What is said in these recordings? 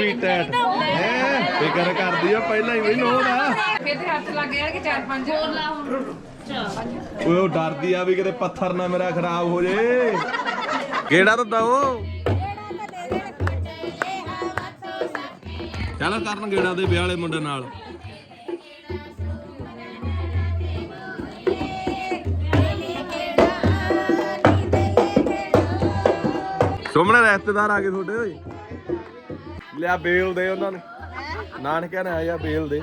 ਵੀ TET ਹੈ? ਫਿਕਰ ਕਰਦੀ ਆ ਪਹਿਲਾਂ ਹੀ ਮੈਨੂੰ ਫਿਰ ਤੇ ਹੱਥ ਲੱਗ ਜਾਣਗੇ ਚਾਰ ਪੰਜ ਹੋਰ ਲਾ ਹੁਣ। ਓਏ ਉਹ ਡਰਦੀ ਆ ਵੀ ਕਿਤੇ ਪੱਥਰ ਨਾ ਮੇਰਾ ਖਰਾਬ ਹੋ ਜੇ। ਕਿਹੜਾ ਚੱਲ ਕਰਨ ਗੇੜਾ ਦੇ ਵਿਆਹ ਵਾਲੇ ਮੁੰਡੇ ਨਾਲ। ਸੁਮਣੇ ਰਿਸ਼ਤੇਦਾਰ ਆ ਗਏ ਤੁਹਾਡੇ ਓਏ। ਲਿਆ ਬੇਲ ਦੇ ਉਹਨਾਂ ਨੇ। ਨਾਨਕਿਆਂ ਨੇ ਆਇਆ ਬੇਲ ਦੇ।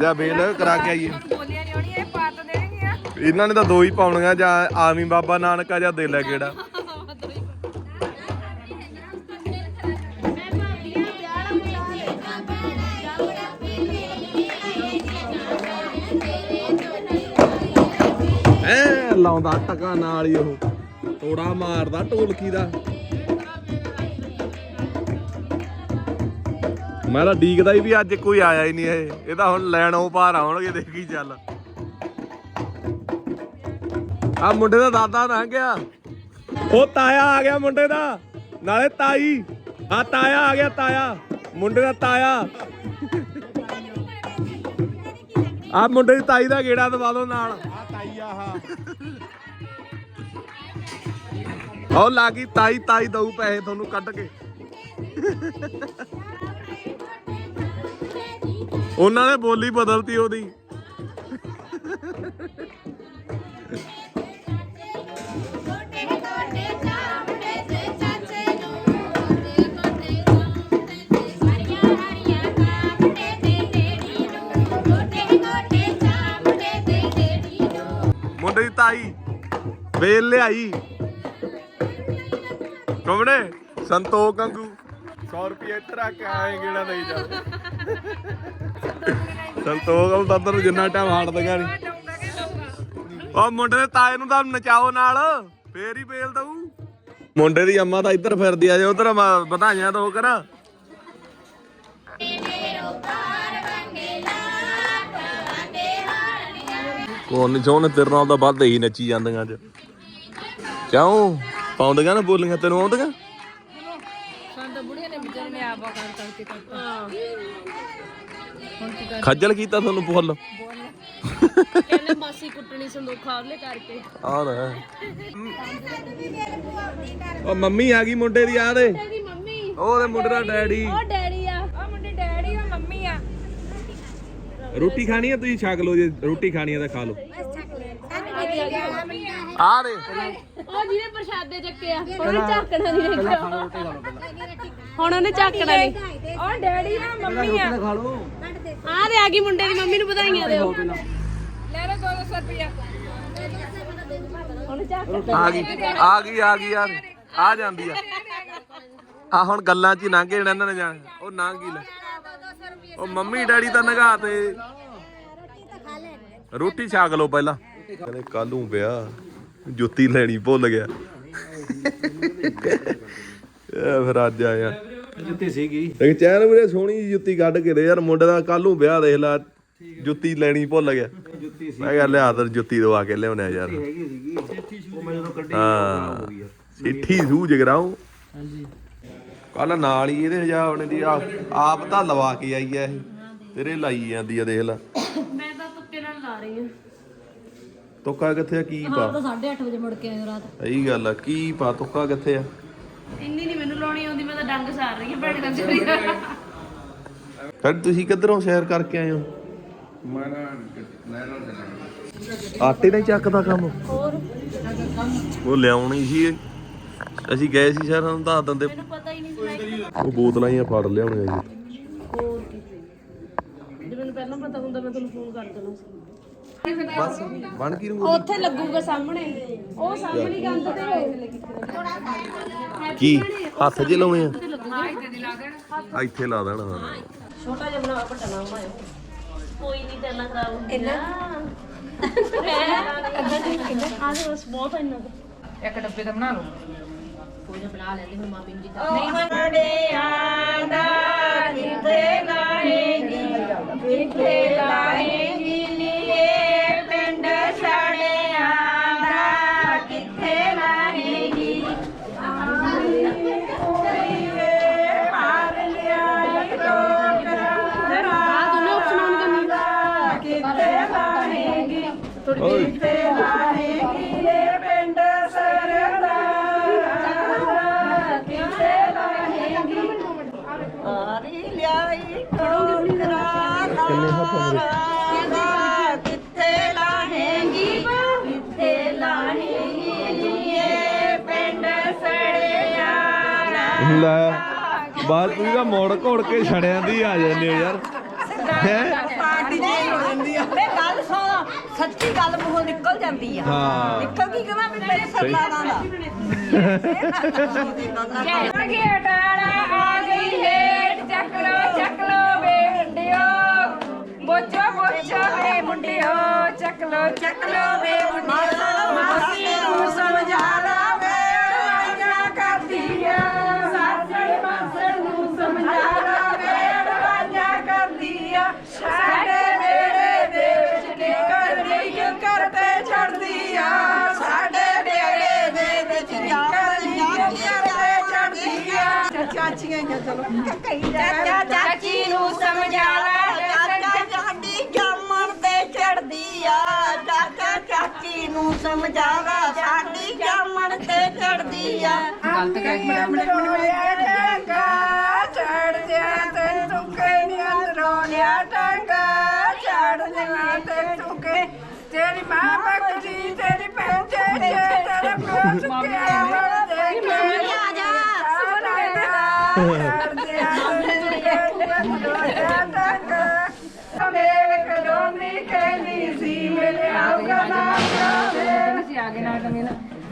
ਲਿਆ ਬੇਲ ਕਰਾ ਕੇ ਆਈਏ। ਬੋਲੀਆਂ ਨਹੀਂ ਹੋਣੀਆਂ ਇਹ ਪੱਤ ਦੇਣਗੀਆਂ। ਇਹਨਾਂ ਨੇ ਤਾਂ ਦੋ ਹੀ ਪਾਉਣੀਆਂ ਜਾਂ ਆਵੀਂ ਬਾਬਾ ਨਾਨਕਾ ਜਾਂ ਦੇ ਲੈ ਕਿਹੜਾ ਐ ਲਾਉਂਦਾ ਟਕਾ ਨਾਲ ਹੀ ਉਹ। ਤੋੜਾ ਮਾਰਦਾ ਢੋਲਕੀ ਦਾ। ਮੈਂ ਤਾਂ ਡੀਕਦਾ ਹੀ ਵੀ ਅੱਜ ਕੋਈ ਆਇਆ ਹੀ ਨਹੀਂ ਇਹ। ਇਹ ਤਾਂ ਹੁਣ ਲੈਣੋਂ ਪਾਰ ਆਉਣਗੇ, ਦੇਖੀ ਚੱਲ। ਆ ਮੁੰਡੇ ਦਾ ਦਾਦਾ ਲੰਘ ਗਿਆ। ਉਹ ਤਾਇਆ ਆ ਗਿਆ ਮੁੰਡੇ ਦਾ। ਨਾਲੇ ਤਾਈ। ਆ ਤਾਇਆ ਆ ਗਿਆ, ਤਾਇਆ। ਮੁੰਡੇ ਦਾ ਤਾਇਆ। ਆ ਮੁੰਡੇ ਦੀ ਤਾਈ ਦਾ ਗੇੜਾ ਦਵਾ ਦੋ ਨਾਲ। ਆ ਤਾਈ ਆਹ ਉਹ ਲਾਗੀ ਤਾਈ ਤਾਈ ਦਊ ਪੈਸੇ ਤੁਹਾਨੂੰ ਕੱਢ ਕੇ। ਉਹਨਾਂ ਨੇ ਬੋਲੀ ਬਦਲਤੀ ਉਹਦੀ। ਮੁੰਡੇ ਦੀ ਤਾਈ, ਵੇਲ ਲਿਆਈ। ਕਮਣੇ, ਸੰਤੋਖ ਵਾਂਗੂ। 100 ਰੁਪਏ ਇੱਧਰ ਆ ਕੇ ਆਏ ਗੇੜਾ ਨਹੀਂ ਜਾ। ਸੰਤੋਖ ਵਾਂਗੂ ਤਾਂ ਜਿੰਨਾ ਟਾਈਮ ਹਾੜ ਨਹੀਂ ਉਹ ਮੁੰਡੇ ਦੇ ਤਾਏ ਨੂੰ ਤਾਂ ਨਚਾਓ ਨਾਲ, ਫੇਰ ਹੀ ਵੇਲ ਦਊ। ਮੁੰਡੇ ਦੀ ਅੰਮਾ ਤਾਂ ਇੱਧਰ ਫਿਰਦੀ ਆ, ਜੇ ਉਧਰ ਵਧਾਈਆਂ ਦੋ ਕਰਾਂ। ਕੋਣ ਨਹੀਂ ਤੇਰੇ ਨਾਲ ਤਾਂ ਵੱਧ ਹੀ ਨੱਚੀ ਜਾਂਦੀਆਂ ਅੱਜ ਕਿਉਂ? ਪਾਉਂਦੀਆਂ ਨਾ ਬੋਲੀਆਂ, ਤੈਨੂੰ ਆਉਂਦੀਆਂ? ਸਾਨੂੰ ਤਾਂ ਬੁੜੀਆਂ ਨੇ ਵਿਚਾਰੇ ਨੇ ਆਪਾ ਕਰ ਕਰਕੇ ਕਰਤਾ। ਖੱਜਲ ਕੀਤਾ ਤੁਹਾਨੂੰ ਫੁੱਲ? ਕਹਿੰਦੇ ਮਾਸੀ ਕੁੱਟਣੀ ਸੰਦੋਖਾ ਉਹਲੇ ਕਰਕੇ। ਆ ਰਿਹਾ ਉਹ ਮੰਮੀ ਆ ਗਈ ਮੁੰਡੇ ਦੀ ਆ ਦੇ। ਤੇਰੀ ਮੰਮੀ। ਉਹਦੇ ਮੁੰਡੇ ਦਾ ਡੈਡੀ। ਉਹ ਡੈਡੀ ਆ। ਆ ਮੁੰਡੇ ਡੈਡੀ ਆ ਮੰਮੀ ਆ। ਰੋਟੀ ਖਾਣੀ ਹੈ ਤੁਸੀਂ ਛਕ ਲਓ ਜੇ ਰੋਟੀ ਖਾਣੀ ਹੈ ਤਾਂ ਖਾ ਲਓ। ਆ ਦੇ। ਉਹ ਜਿਹਨੇ ਪ੍ਰਸ਼ਾਦੇ ਚੱਕੇ ਆ ਉਹਨੇ ਝਾਕਣਾ ਨਹੀਂ ਹੁਣ ਉਹਨੇ ਝਾਕਣਾ ਨਹੀਂ। ਆ ਡੈਡੀ ਆ ਮੰਮੀ ਆ। ਆ ਦੇ ਆ ਗਈ ਮੁੰਡੇ ਦੀ ਮੰਮੀ ਨੂੰ ਵਧਾਈਆਂ ਦਿਓ। ਲੈ ਲਓ 200 ਰੁਪਇਆ ਆ ਗਈ ਆ ਗਈ ਆ ਗਈ ਯਾਰ ਆ ਜਾਂਦੀ ਆ। ਆ ਹੁਣ ਗੱਲਾਂ 'ਚ ਹੀ ਲੰਘ ਜਾਣਾ ਇਹਨਾਂ ਨੇ ਜਾਣ। ਉਹ ਲੰਘ ਹੀ ਲੈ। ਉਹ ਮੰਮੀ ਡੈਡੀ ਤਾਂ ਨਗਾ ਤੇ। ਰੋਟੀ ਛਕ ਲਓ ਪਹਿਲਾਂ। ਕਹਿੰਦੇ ਕੱਲ ਨੂੰ ਵਿਆਹ ਜੁੱਤੀ ਲੈਣੀ ਭੁੱਲ ਗਿਆ। ਇਹ ਫਿਰ ਅੱਜ ਆਇਆ ਜੁੱਤੀ ਸੀਗੀ। ਇੱਕ ਚੈਨ ਵੀਰੇ ਸੋਹਣੀ ਜਿਹੀ ਜੁੱਤੀ ਕੱਢ ਕੇ ਦੇ ਯਾਰ ਮੁੰਡੇ ਦਾ ਕੱਲ ਨੂੰ ਵਿਆਹ ਦੇਖ ਲੈ ਜੁੱਤੀ ਲੈਣੀ ਭੁੱਲ ਗਿਆ। ਜੁੱਤੀ ਸੀ ਮੈਂ ਕਿਹਾ ਲਿਆ ਦਰ ਜੁੱਤੀ ਦਵਾ ਕੇ ਲਿਆਉਣਿਆ ਯਾਰ। ਹੈਗੀ ਸੀਗੀ। ਉਹ ਮੈਂ ਜਦੋਂ ਕੱਢੀ ਹਾਂ ਸਿੱਠੀ ਸੂ ਜਗਰਾਉ ਹਾਂਜੀ। ਕੱਲ ਨਾਲ ਹੀ ਇਹਦੇ ਹਜਾਬ ਨੇ ਦੀ ਆ- ਆਪ ਤਾਂ ਲਵਾ ਕੇ ਆਈ ਐ ਇਹ। ਤੇਰੇ ਲਾਈ ਜਾਂਦੀ ਆ ਦੇਖ ਲੈ। ਮੈਂ ਤਾਂ ਤੁੱਕੇ ਨਾਲ ਲਾ ਰਹੀ ਹਾਂ। ਤੁੱਕਾ ਕਿੱਥੇ ਆ? ਕੀ ਪਾ? ਤਾਂ 8:30 ਵਜੇ ਮੁੜ ਕੇ ਆਏ ਰਾਤ। ਸਹੀ ਗੱਲ ਆ ਕੀ ਪਾ? ਤੁੱਕਾ ਕਿੱਥੇ ਆ? ਇੰਨੀ ਨਹੀਂ ਮੈਨੂੰ ਲਾਉਣੀ ਆਉਂਦੀ ਮੈਂ ਤਾਂ ਡੰਗ ਸਾਰ ਰਹੀ ਹਾਂ ਭੈਣੇ ਚਲੀ ਫਿਰ ਤੁਸੀਂ ਕਿੱਧਰੋਂ ਸ਼ਹਿਰ ਕਰਕੇ ਆਏ ਹੋ? ਮੈਂ ਨਾ ਆਟੇ ਨਾਲ ਹੀ ਚੱਕਦਾ ਕੰਮ? ਹੋਰ? ਉਹ ਲਿਆਉਣੀ ਸੀ। ਅਸੀਂ ਗਏ ਸੀ ਸ਼ਹਿਰ ਨੂੰ ਦੱਸ ਦਿੰਦੇ ਮੈਨੂੰ ਪਤਾ ਹੀ ਨਹੀਂ ਸੀ ਮੈਂ ਉਹ ਬੋਤਲਾਂ ਹੀ ਫੜ ਲਿਆਉਣੀਆਂ ਜੀ। ਹੋਰ ਕੀ ਜੇ ਮੈਨੂੰ ਪਹਿਲਾਂ ਪਤਾ ਹੁੰਦਾ ਮੈਂ ਤੁਹਾਨੂੰ ਫੋਨ ਕਰ ਦੇਣਾ ਸੀ। ਬਸ ਬਣ ਕੀ ਉੱਥੇ ਲੱਗੂਗਾ ਸਾਹਮਣੇ। ਉਹ ਸਾਹਮਣੇ ਕੰਧ ਤੇ ਕੀ? ਹੱਥ ਜੇ ਲਾਉਣੇ ਆ? ਇੱਥੇ ਦੀ ਲਾ ਦੇਣ ਲਾ ਹਾਂ। ਛੋਟਾ ਜਿਹਾ ਬਣਾ ਵੱਡਾ ਨਾ ਬਣਾਇਓ ਕੋਈ ਨਹੀਂ ਤੇ ਨਾ ਖਰਾਬ ਹੁੰਦੀ ਦੇ। ਇੱਕ ਡੱਬੇ ਦਾ ਬਣਾ ਲਓ। ਕੋਈ ਨਾ ਬਣਾ ਲੈਂਦੀ ਹੁਣ ਮਾਮੀ ਜੀ ਓਏ ਆਰੀ ਲਿਆਈ ਟੋਕਰਾ ਕਿੰਨੇ ਕਿੱਥੇ ਲਾਹੇਂਗੀ ਕਿੱਥੇ ਲਾਹੇਂਗੀ ਇਹ ਪਿੰਡ ਸੜਿਆ ਲੈ ਬਾਅਦ ਤੂੰ ਤਾਂ ਮੋੜ ਘੋੜ ਕੇ ਛੜਿਆਂ ਦੀ ਆ ਜਾਂਦੇ ਹੋ ਯਾਰ। ਹੈ? ਪਾਰਟੀ ਜੀ ਹੋ ਜਾਂਦੀ ਆ। ਮੈਂ ਗੱਲ ਸੁਣ ਸੱਚੀ ਗੱਲ ਮੂੰਹੋਂ ਨਿਕਲ ਜਾਂਦੀ ਆ। ਹਾਂ। ਨਿਕਲ ਕੀ ਕਹਾਂ ਵੀ ਮੇਰੇ ਸਰਦਾਰਾਂ ਦਾ ਗੇਟ ਆ ਗਈ ਹੇਠ ਚੱਕ ਲੋ ਚੱਕ ਲੋ ਵੇ ਮੁੰਡਿਓ। ਬੋਚੋ ਬੋਚੋ ਵੇ ਮੁੰਡਿਓ ਚੱਕ ਲੋ ਚੱਕ ਲੋ ਵੇ ਮੁੰਡਿਓ। ਮਾਸੀ ਨੂੰ ਸਮਝਾ ਚਾਚੀਆਂ ਹੀ ਆ ਚਲੋ। ਚਾਚਾ ਚਾਚੀ ਨੂੰ ਸਮਝਾ ਲੈ ਚਾਚਾ ਸਾਡੀ ਜਾਮਣ ਤੇ ਚੜਦੀ ਆ। ਚਾਚਾ ਚਾਚੀ ਨੂੰ ਸਮਝਾਵਾ ਸਾਡੀ ਜਾਮਣ ਤੇ ਚੜਦੀ ਆ। ਗਲਤ ਕਹਿ ਬੜਾ ਬੜਾ ਚੜ ਜਾ ਤੇ ਤੁਕੇ ਨੀ ਅੰਦਰੋਂ ਲਿਆ ਟੰਗਾ ਚੜ ਜਾ ਤੇ ਤੁਕੇ ਤੇਰੀ ਮਾਂ ਬਕਰੀ ਤੇਰੀ ਭੈਣ ਤੇ ਤੇਰਾ ਪਿਓ ਸੁੱਕਿਆ ਵੜ ਦੇ ਕੇ ਆ ਜਾ ਮੇਲ ਕਲੋਨੀ ਕਹਿੰਦੀ ਸੀ ਮੇਰੇ ਆਉਗਾ ਨਾ ਅਸੀਂ ਆ ਗਏ ਨਾ ਕਮੀਨਾ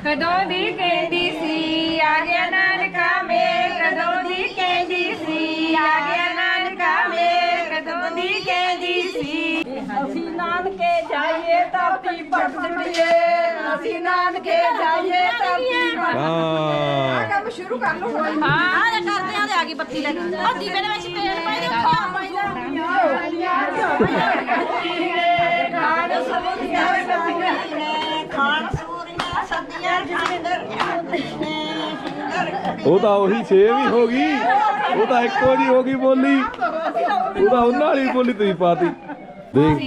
ਕਦੋਂ ਦੀ ਕਹਿੰਦੀ ਸੀ ਆ ਗਿਆ ਨਾਨਕਾ ਮੇਲ ਅਸੀਂ ਨਾਨਕੇ ਜਾਈਏ ਧਰਤੀ ਹਾਂ। ਕੰਮ ਸ਼ੁਰੂ ਕਰ ਲਓ। ਕੋਈ ਹਾਂ। ਆ ਕਰਦੇ ਆ ਤੇ ਆ ਗਈ ਬੱਤੀ ਲੈ ਕੇ। ਆ ਦੀਵੇ ਦੇ ਵਿੱਚ ਤੇਲ ਪਾਈ ਦੇ ਖਾਣ ਖਾਣ ਸੂਰੀਆਂ ਸਦੀਆਂ ਜਿੰਦਰ ਉਹ ਤਾਂ ਉਹੀ 6 ਵੀ ਹੋ ਗਈ। ਉਹ ਤਾਂ ਇੱਕੋ ਜੀ ਹੋ ਗਈ ਬੋਲੀ। ਉਹ ਤਾਂ ਉਹਨਾਂ ਵਾਲੀ ਬੋਲੀ ਤੁਸੀਂ ਪਾਤੀ। ਦੇਖ।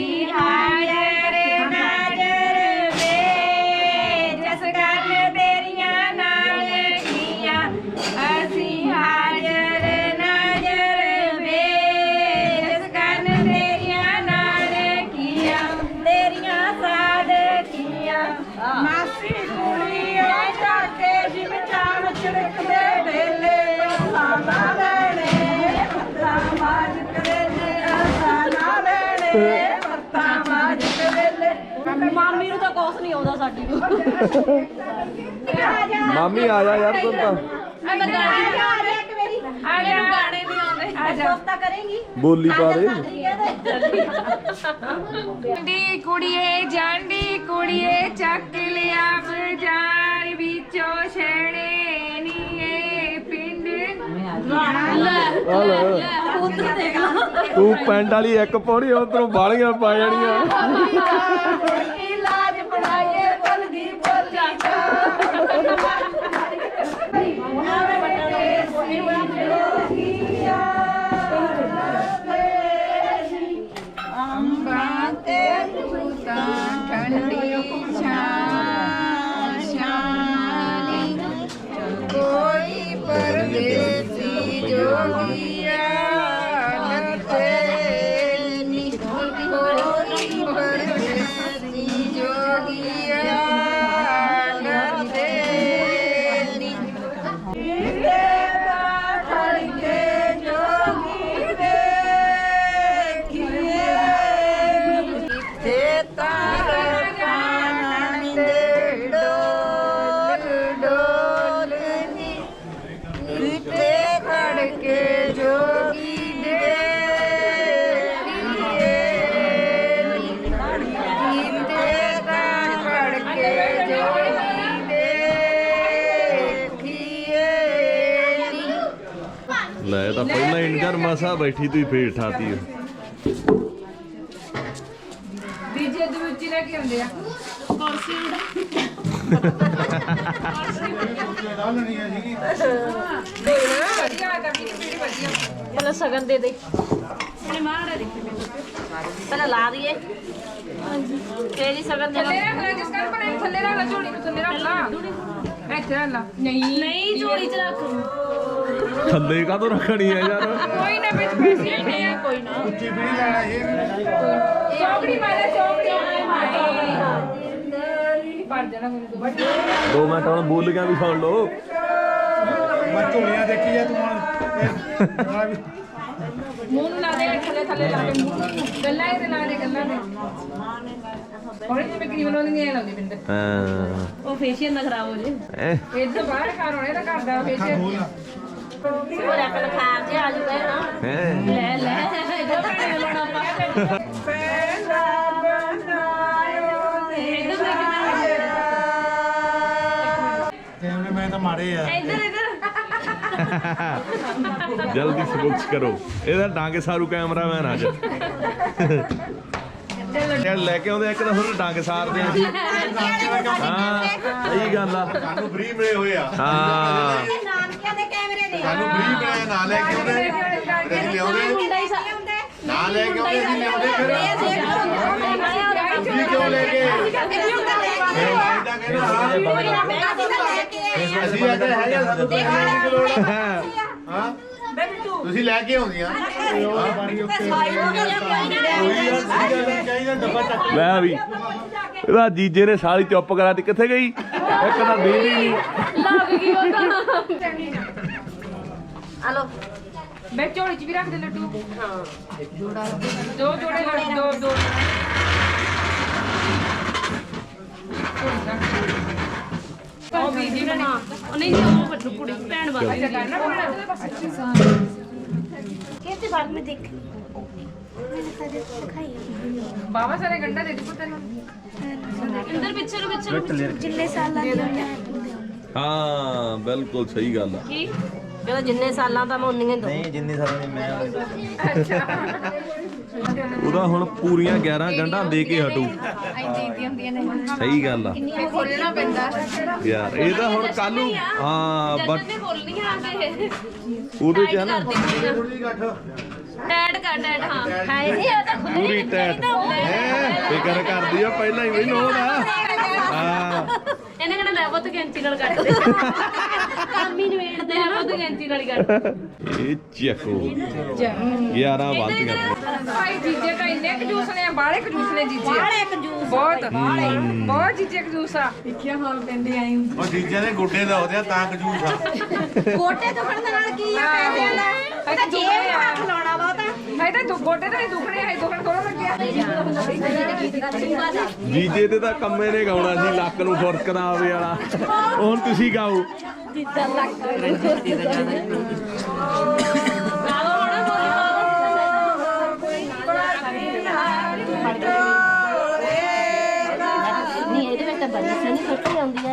ਮਾਮੀ ਆ ਜਾ ਯਾਰ ਤੂੰ। ਤਾਂ ਆ ਜਾ। ਗਾਣੇ ਨਹੀਂ ਆਉਂਦੇ। ਆ ਜਾ। ਦੋਸਤਾ ਕਰੇਂਗੀ। ਬੋਲੀ ਪਾ ਦੇ। ਜਾਂਦੀ ਕੁੜੀਏ ਜਾਂਦੀ ਕੁੜੀਏ ਚੱਕ ਲਿਆ ਬਾਜ਼ਾਰ ਵਿੱਚੋਂ ਛੇੜੇ ਨੀ ਇਹ ਪਿੰਡ ਆ ਲੈ। ਤੂੰ ਪੈਂਟ ਵਾਲੀ ਇੱਕ ਪਾਉਣੀ ਉਧਰੋਂ ਬਾਲੀਆਂ ਪਾ ਜਾਣੀਆਂ। ਪਹਿਲਾਂ ਇੰਜਰ ਮਸਾ ਬੈਠੀ ਤੂੰ ਫੇਰ ਠਾਤੀ ਡੀਜੇ ਦੇ ਵਿੱਚ ਹੀ ਲੈ ਕੇ ਆਉਂਦੇ ਆ। ਵਧੀਆ ਕਰਦੀ ਕਿਹੜੀ ਵਧੀਆ। ਪਹਿਲਾਂ ਸਗਨ ਦੇ ਦੇ। ਆਪਣੇ ਮਾੜਾ ਦੇਖੀ ਪਹਿਲਾਂ ਲਾ ਦਈਏ। ਤੇਰੀ ਸਗਨ ਦੇ ਥੱਲੇ ਰੱਖ ਲੈ ਜਿਸ ਕਰ ਬਣੇ ਥੱਲੇ ਰੱਖ ਲੈ ਝੋਲੀ ਨੂੰ ਥੱਲੇ ਰੱਖ ਲਾ। ਇੱਥੇ ਰੱਖ ਲਾ। ਨਹੀਂ। ਨਹੀਂ ਝੋਲੀ ਚ ਰੱਖ। ਥੱਲੇ ਕਾਹਤੋਂ ਰੱਖਣੀ ਹੈ ਯਾਰ? ਕੋਈ ਨਾ ਵਿੱਚ ਪੈਸੇ ਨਹੀਂ ਆ ਕੋਈ ਨਾ। ਉੱਚੀ ਵੀ ਲੈਣਾ ਇਹ ਚੌਕੜੀ ਮਾਰੇ ਚੌਕੜੀ ਪਰ ਜਾਣਾ ਮੈਨੂੰ ਤੋਂ ਵੱਡੀ ਦੋ ਮਿੰਟ ਹੁਣ ਬੋਲ ਗਿਆ ਵੀ ਸੁਣ ਲਓ। ਮੈਂ ਝੋਲੀਆਂ ਦੇਖੀ ਜਾ ਤੂੰ ਹੁਣ ਮੂੰਹ ਨੂੰ ਲਾ ਦੇ ਥੱਲੇ ਥੱਲੇ ਲਾ ਦੇ ਗੱਲਾਂ ਇਹਦੇ ਲਾ ਦੇ ਗੱਲਾਂ ਦੇ। ਹੌਲੀ ਜਿਵੇਂ ਕਰੀਮ ਲਾਉਂਦੀ ਨਹੀਂ ਐ ਲਾਉਂਦੀ ਬਿੰਦ ਹਾਂ। ਉਹ ਫੇਸ਼ੀਅਲ ਨਾ ਖਰਾਬ ਹੋ ਜੇ। ਇਹ ਇਹ ਤੋਂ ਬਾਹਰ ਘਰ ਹੋਣੇ ਤਾਂ ਘਰ ਦਾ ਫੇਸ਼ੀਅਲ ਹੋਰ ਆਪਣਾ ਖਾਰ ਜੇ ਆ ਜੂਗਾ ਨਾ ਹੈ ਲੈ ਲੈ ਇਹਦਾ ਭੈਣੇ ਲਾਉਣਾ ਆਪਾਂ ਇੱਧਰ ਦੇਖ ਕੈਮਰੇ ਮੈਂ ਤਾਂ ਮਾਰੇ ਆ। ਇੱਧਰ ਇੱਧਰ। ਜਲਦੀ ਸਬੁਕਸ ਕਰੋ। ਇਹਦਾ ਡਾਂਗੇ ਸਾਰੂ ਕੈਮਰਾਮੈਨ ਅੱਜ ਚੱਲ ਲੈ ਕੇ ਆਉਂਦੇ ਇੱਕ ਤਾਂ ਹੋਰ ਡਾਂਗ ਸਾਰਦੇ ਆ ਜੀ। ਹਾਂ ਸਹੀ ਗੱਲ ਆ। ਸਾਨੂੰ ਫ੍ਰੀ ਮਿਲੇ ਹੋਏ ਆ। ਹਾਂ ਨਾਨਕਿਆਂ ਦੇ ਕੈਮਰੇ ਨੇ ਸਾਨੂੰ ਫ੍ਰੀ ਮਿਲੇ ਨਾ ਲੈ ਕੇ ਆਉਂਦੇ ਅਸੀਂ ਲਿਆਉਂਦੇ ਮੁੰਡਾ ਹੀ ਸਾ ਨਾ ਲੈ ਕੇ ਆਉਂਦੇ ਅਸੀਂ ਲਿਆਉਂਦੇ ਫਿਰ। ਤੁਸੀਂ ਕਿਉਂ ਲੈ ਕੇ? ਫਿਰ ਮੈਂ ਤਾਂ ਕਹਿੰਦਾ ਹਾਂ। ਅਸੀਂ ਆ। ਕੇ ਹੈਗੇ ਸਾਨੂੰ ਦੀ ਲੋੜ। ਆ। ਹਾਂ। ਤੁਸੀਂ ਲੈ ਕੇ ਆਉਂਦੀਆਂ। ਲੈ ਵੀ। ਇਹਦਾ ਜੀਜੇ ਨੇ ਸਾਲੀ ਚੁੱਪ ਕਰਾਤੀ ਕਿੱਥੇ ਗਈ? ਇੱਕ ਤਾਂ ਦੀਦੀ ਨਹੀਂ ਲੱਗ ਗਈ ਉਹ ਤਾਂ। ਹਲੋ ਬੈ ਝੋਲੀ ਚ ਵੀ ਰੱਖ ਦੇ ਲੱਡੂ। ਹਾਂ। ਜੋੜਾ ਦੋ ਜੋੜੇ ਲੱਡੂ ਦੋ ਦੋ। ਉਹ ਵੀ ਜੀ ਨਾ ਉਹ ਨਹੀਂ ਉਹ ਵੱਡੂ ਕੁੜੀ ਭੈਣ ਵਾਲਾ। ਅੱਛਾ ਕਰਨਾ ਬਸ ਕਿਹਦੇ ਬਾਅਦ ਮੈਂ ਦੇਖ ਬਾਬਾ ਸਾਰੇ ਗੰਡਾ ਦੇ ਦਿੱਤਾ ਤੈਨੂੰ। ਅੰਦਰ ਪਿੱਛੇ ਨੂੰ ਪਿੱਛੇ ਨੂੰ ਜਿੰਨੇ ਸਾਲ ਲੱਗ ਗਏ ਹਾਂ ਬਿਲਕੁਲ ਸਹੀ ਗੱਲ ਆ। ਕੀ? ਜਿੰਨੇ ਸਾਲਾਂ ਦਾ ਮੈਂ ਉਨੀਆਂ ਦੋ ਉਹਦਾ ਹੁਣ ਪੂਰੀਆਂ 11 ਗੰਢਾਂ ਦੇ ਕੇ ਹਟੂ। ਸਹੀ ਗੱਲ ਆ। ਖੋਲਣਾ ਪੈਂਦਾ। ਯਾਰ ਇਹ ਤਾਂ ਹੁਣ ਕੱਲ ਨੂੰ ਹਾਂ ਬਟ ਆ ਕੇ। ਉਹਦੇ ਚ ਹੈ ਨਾ ਟੈਡ ਕਰ ਟੈਡ ਹਾਂ। ਹਾਏ ਨਹੀਂ ਉਹ ਤਾਂ ਖੁੱਲੇ ਪੂਰੀ ਟੈਟ ਹੈ? ਫਿਕਰ ਕਰਦੀ ਆ ਪਹਿਲਾਂ ਹੀ ਮੈਨੂੰ ਉਹਦਾ ਹਾਂ। ਇਹਨੇ ਕਹਿੰਦਾ ਲੈ ਬੁੱਤ ਕੈਂਚੀ ਨਾਲ ਕੱਟ ਦੇ ਕੰਮ ਹੀ ਨਵੇੜਦੇ ਆ ਬੁੱਤ ਕੈਂਚੀ ਨਾਲ ਕੱਟ ਇਹ ਚੱਕੋ। 11 ਵਾਲਤੀਆਂ ਭਾਈ ਜੀਜੇ ਤਾਂ ਇੰਨੇ ਕਜੂਸ ਨੇ ਬਾਹਲੇ ਕਜੂਸ ਨੇ ਜੀਜੇ। ਬਾਹਲੇ ਕਜੂਸ ਬਹੁਤ ਬਹੁਤ ਜੀਜੇ ਕਜੂਸ ਆ। ਦੇਖਿਆ ਹਾਲ ਪੈਂਦੇ ਆਈ ਉਹ ਜੀਜੇ ਦੇ ਗੋਡੇ ਦਾ ਉਹਦੇ ਤਾਂ ਕਜੂਸ ਆ। ਗੋਟੇ ਦੁਖਣ ਦੇ ਨਾਲ ਕੀ ਆ ਪੈਸਿਆਂ ਦਾ? ਉਹ ਤਾਂ ਜੇਬ ਹੱਥ ਲਾਉਣਾ ਵਾ ਉਹ ਤਾਂ ਹੈ ਤਾਂ ਦੁ- ਗੋਡੇ ਤਾਂ ਨਹੀਂ ਦੁਖਣੇ ਹੈ ਦੁਖਣ ਥੋੜਾ ਲੱਗਿਆ। ਜੀਜੇ ਤੇ ਤਾਂ ਕੰਮੇ ਨੇ ਗਾਉਣਾ ਸੀ ਲੱਕ ਨੂੰ ਫੁਰਕਦਾ ਆਵੇ ਵਾਲਾ। ਹੁਣ ਤੁਸੀਂ ਗਾਓ। ਨਹੀਂ ਇਹਦੇ ਵਿੱਚ ਤਾਂ ਬੜੀ ਸੋਹਣੀ ਫੋਟੋ ਆਉਂਦੀ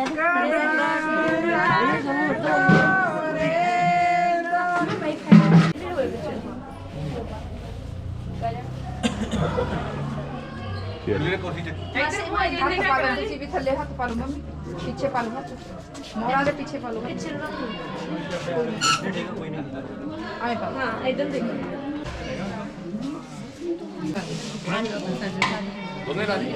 ਆ ਹੱਥ ਪਾ ਲਓ ਤੁਸੀਂ ਵੀ ਥੱਲੇ ਹੱਥ ਪਾ ਲਓ ਮੰਮੀ। ਪਿੱਛੇ ਪਾ ਲਓ ਹੱਥ। ਮੋਰਾਂ ਦੇ ਪਿੱਛੇ ਪਾ ਲਓ ਪਿੱਛੇ ਆਏ ਪਾ ਹਾਂ ਇਧਰ ਦੇਖ। ਦੋਨੇ ਰਾਜੀ।